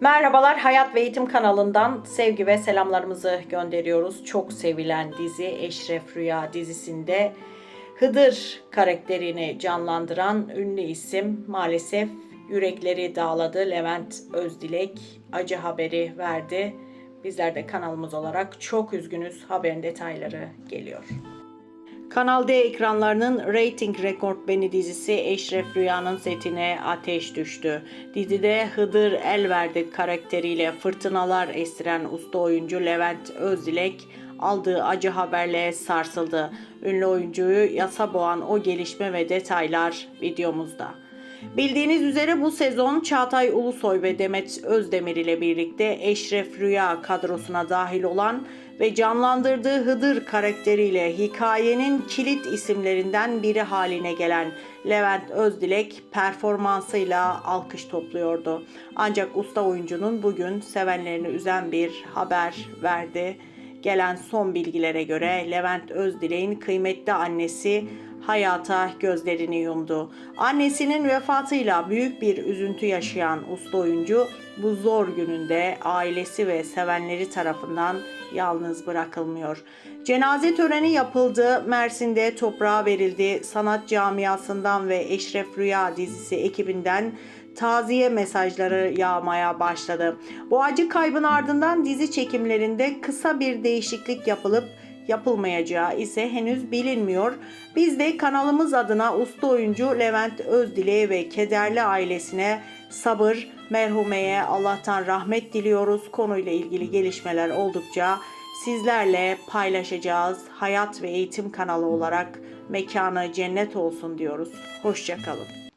Merhabalar Hayat ve Eğitim kanalından sevgi ve selamlarımızı gönderiyoruz. Çok sevilen dizi Eşref Rüya dizisinde Hıdır karakterini canlandıran ünlü isim maalesef yürekleri dağladı. Levent Özdilek acı haberi verdi. Bizler de kanalımız olarak çok üzgünüz. Haberin detayları geliyor. Kanal D ekranlarının reyting rekortmeni dizisi Eşref Rüya'nın setine ateş düştü. Dizide Hıdır Elverdi karakteriyle fırtınalar estiren usta oyuncu Levent Özdilek aldığı acı haberle sarsıldı. Ünlü oyuncuyu yasa boğan o gelişme ve detaylar videomuzda. Bildiğiniz üzere bu sezon Çağatay Ulusoy ve Demet Özdemir ile birlikte Eşref Rüya kadrosuna dahil olan ve canlandırdığı Hıdır karakteriyle hikayenin kilit isimlerinden biri haline gelen Levent Özdilek performansıyla alkış topluyordu. Ancak usta oyuncunun bugün sevenlerini üzen bir haber verdi. Gelen son bilgilere göre Levent Özdilek'in kıymetli annesi hayata gözlerini yumdu. Annesinin vefatıyla büyük bir üzüntü yaşayan usta oyuncu bu zor gününde ailesi ve sevenleri tarafından yalnız bırakılmıyor. Cenaze töreni yapıldı. Mersin'de toprağa verildi. Sanat camiasından ve Eşref Rüya dizisi ekibinden taziye mesajları yağmaya başladı. Bu acı kaybın ardından dizi çekimlerinde kısa bir değişiklik yapılıp yapılmayacağı ise henüz bilinmiyor. Biz de kanalımız adına usta oyuncu Levent Özdilek'e ve kederli ailesine sabır, merhumeye Allah'tan rahmet diliyoruz. Konuyla ilgili gelişmeler oldukça sizlerle paylaşacağız. Hayat ve Eğitim kanalı olarak mekanı cennet olsun diyoruz. Hoşçakalın.